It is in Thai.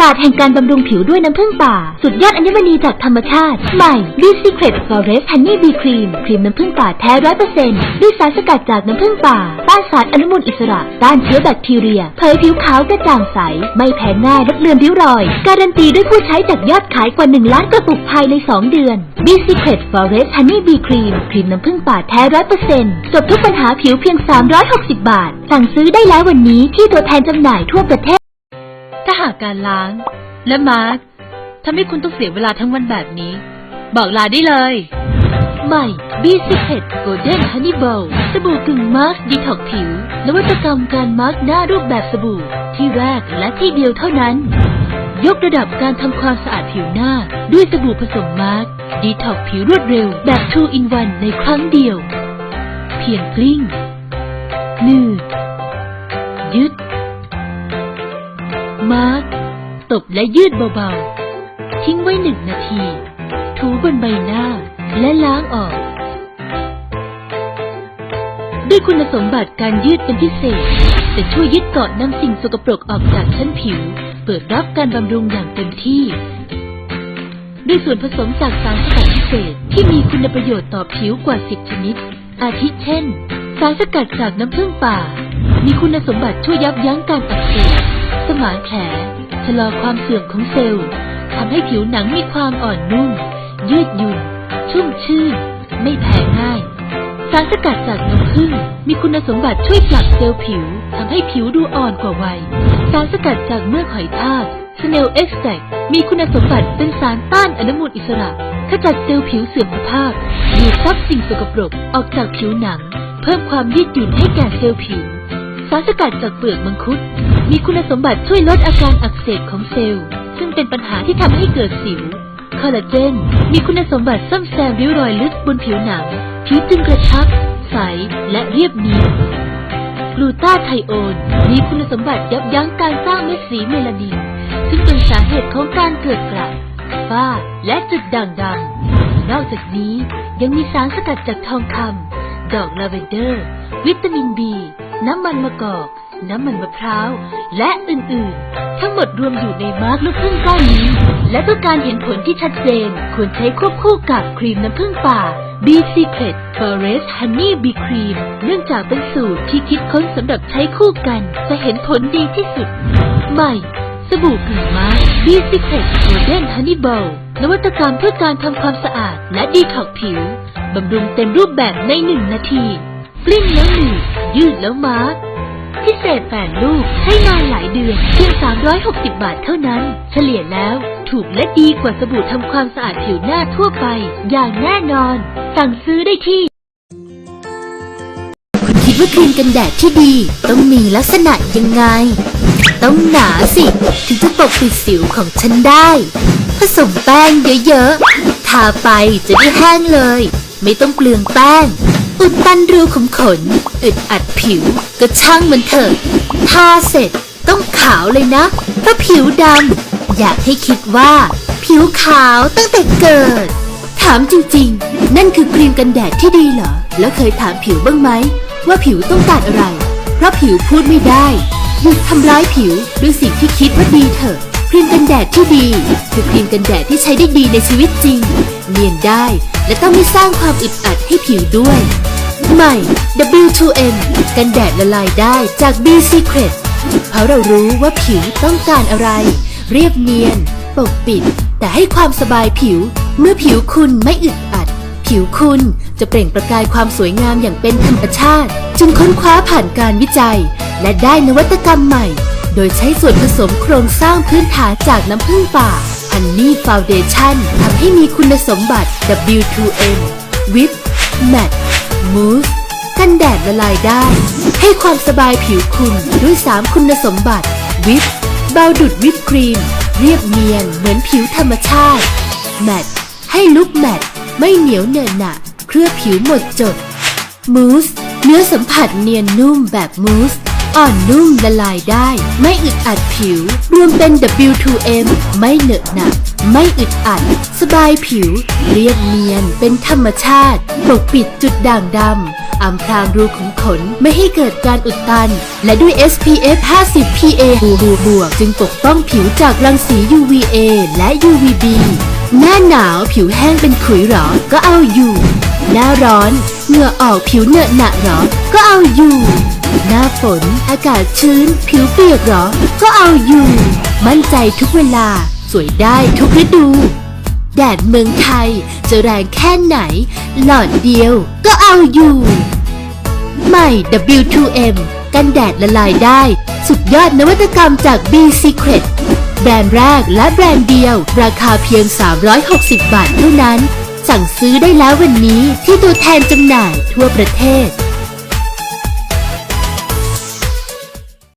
ศาสตร์แห่งการบำรุงผิวด้วยน้ำผึ้งป่า สุดยอดอัญมณีจากธรรมชาติ ใหม่ b Secret Forest Honey Bee Cream ครีมน้ำผึ้งป่าแท้ร้อยเปอร์เซ็นต์ด้วยสารสกัดจากน้ำผึ้งป่า ต้านสารอนุมูลอิสระ ต้านเชื้อแบคทีเรีย เผยผิวขาวกระจ่างใส ไม่แพ้ง่ายลดเลือนริ้วรอย การันตีด้วยผู้ใช้จากยอดขายกว่า 1 ล้านกระปุกภายใน 2 เดือน b Secret Forest Honey Bee Cream ครีมน้ำผึ้งป่าแท้ร้อยเปอร์เซ็นต์จบทุกปัญหาผิวเพียง 360 บาท สั่งซื้อได้แล้ววันนี้ที่ตัวแทนจำหน่ายทั่วประเทศ หากการล้าง และมาร์กทำให้คุณต้องเสียเวลาทั้งวันแบบนี้ บอกลาได้เลย ใหม่ B Secret Golden Honey Bowl สบู่กึ่งมาสก์ดีท็อกผิว นวัตกรรมการมาสก์หน้ารูปแบบสบู่ ที่แรกและที่เดียวเท่านั้น ยกระดับการทำความสะอาดผิวหน้า ด้วยสบู่ผสมมาสก์ดีท็อกผิวรวดเร็วแบบ 2 in 1ในครั้งเดียว เพียงกลิ้งนืดยึด มาสก์ตบและยืดเบาๆ ทิ้งไว้หนึ่งนาที ถูบนใบหน้าและล้างออก ด้วยคุณสมบัติการยืดเป็นพิเศษ จะช่วยยึดเกาะนำสิ่งสกปรกออกจากชั้นผิว เปิดรับการบำรุงอย่างเต็มที่ ด้วยส่วนผสมจากสารสกัดพิเศษที่มีคุณประโยชน์ต่อผิวกว่า 10 ชนิด อาทิเช่น สารสกัดจากน้ำผึ้งป่า มีคุณสมบัติช่วยยับยั้งการอักเสบ สมานแผลชะลอความเสื่อมของเซลล์ทำให้ผิวหนังมีความอ่อนนุ่ม ยืดหยุ่น ชุ่มชื่น ไม่แพ้ง่าย สารสกัดจากน้ำผึ้งมีคุณสมบัติช่วยปรับเซลล์ผิวทำให้ผิวดูอ่อนกว่าวัย สารสกัดจากเมือกหอยทาก Snail Extract มีคุณสมบัติเป็นสารต้านอนุมูลอิสระขจัดเซลล์ผิวเสื่อมสภาพดูดซับสิ่งสกปรกออกจากผิวหนัง เพิ่มความยืดหยุ่นให้แก่เซลล์ผิว สารสกัดจากเปลือกมังคุด มีคุณสมบัติช่วยลดอาการอักเสบของเซลล์ ซึ่งเป็นปัญหาที่ทำให้เกิดสิว คอลลาเจน มีคุณสมบัติซ่อมแซมริ้วรอยลึกบนผิวหนัง ผิวจึงกระชับ ใส และเรียบเนียนกลูตาไทโอน มีคุณสมบัติยับยั้งการสร้างเม็ดสีเมลานิน ซึ่งเป็นสาเหตุของการเกิดกระฝ้า และจุดด่างดำนอกจากนี้ยังมีสารสกัดจากทองคำดอกลาเวนเดอร์ วิตามินบี น้ำมันมะกอก น้ำมันมะพร้าว และอื่นๆ ทั้งหมดรวมอยู่ในมาร์กลูกพึ่งก้อนนี้ และเพื่อการเห็นผลที่ชัดเจน ควรใช้ควบคู่กับครีมน้ำผึ้งป่า B Secret Forest Honey Bee Cream เนื่องจากเป็นสูตรที่คิดค้นสำหรับใช้คู่กัน จะเห็นผลดีที่สุด ใหม่ สบู่กึ่งมาสก์ B Secret Golden Honey Bowl นวัตกรรมเพื่อการทำความสะอาดและดีท็อกผิว บำรุงเต็มรูปแบบในหนึ่งนาที กลิ้งแล้วหนืด ยืดแล้วมาร์กพิเศษแปดลูกให้นานหลายเดือนเพียง 360 บาทเท่านั้น เฉลี่ยแล้วถูกและดีกว่าสบู่ทำความสะอาดผิวหน้าทั่วไป อย่างแน่นอน สั่งซื้อได้ที่ คุณคิดว่าครีมกันแดดที่ดี ต้องมีลักษณะยังไง ต้องหนาสิ ถึงจะปกปิดสิวของฉันได้ ผสมแป้งเยอะๆ ทาไปจะได้แห้งเลย ไม่ต้องเปลืองแป้ง อุดตันรูขุมขน อึดอัดผิว ก็ช่างมันเถอะทาเสร็จต้องขาวเลยนะ เพราะผิวดำ อยากให้คิดว่า ผิวขาวตั้งแต่เกิด ถามจริงๆ นั่นคือครีมกันแดดที่ดีเหรอ แล้วเคยถามผิวบ้างไหม ว่าผิวต้องการอะไร เพราะผิวพูดไม่ได้ หยุดทำร้ายผิวด้วยสิ่งที่คิดว่าดีเถอะ ครีมกันแดดที่ดี คือครีมกันแดดที่ใช้ได้ดีในชีวิตจริง เนียนได้ และต้องไม่สร้างความอึดอัดให้ผิวด้วย ใหม่ W2M กันแดดละลายได้จาก B Secret เพราะเรารู้ว่าผิวต้องการอะไร เรียบเนียน ปกปิด แต่ให้ความสบายผิว เมื่อผิวคุณไม่อึดอัด ผิวคุณจะเปล่งประกายความสวยงามอย่างเป็นธรรมชาติ จึงค้นคว้าผ่านการวิจัย และได้นวัตกรรมใหม่ โดยใช้ส่วนผสมโครงสร้างพื้นฐานจากน้ำผึ้งป่า Honey Foundation ทำให้มีคุณสมบัติ W2M Whip Matte Mousse กันแดดละลายได้ ให้ความสบายผิวคุณด้วย 3 คุณสมบัติ วิปเบาดุดวิปครีม เรียบเนียนเหมือนผิวธรรมชาติ แมตต์ให้ลุกแมตต์ไม่เหนียวเหนอะหนะเคลือบผิวหมดจด มูส เนื้อสัมผัสเนียนนุ่มแบบมูส อ่อนนุ่มละลายได้ ไม่อึดอัดผิว รวมเป็น W2M ไม่เหนอะหนะไม่อึดอัด สบายผิว เรียบเนียนเป็นธรรมชาติปกปิดจุดด่างดำอำพรางรูขุมขนไม่ให้เกิดการอุดตัน และด้วย SPF 50 PA บวกบวกจึงปกป้องผิวจากรังสี UVA และ UVB หน้าหนาวผิวแห้งเป็นขุยหรอ ก็เอาอยู่ หน้าร้อนเหงื่อออกผิวเหนอะหนะหรอ ก็เอาอยู่ หน้าฝน อากาศชื้น ผิวเปียกหรอ ก็เอาอยู่ มั่นใจทุกเวลา สวยได้ทุกฤดู แดดเมืองไทย จะแรงแค่ไหน หลอดเดียวก็เอาอยู่ ใหม่ W2M กันแดดละลายได้ สุดยอดนวัตกรรมจาก B Secret แบรนด์แรกและแบรนด์เดียว ราคาเพียง 360 บาทเท่านั้น สั่งซื้อได้แล้ววันนี้ที่ตัวแทนจำหน่ายทั่วประเทศ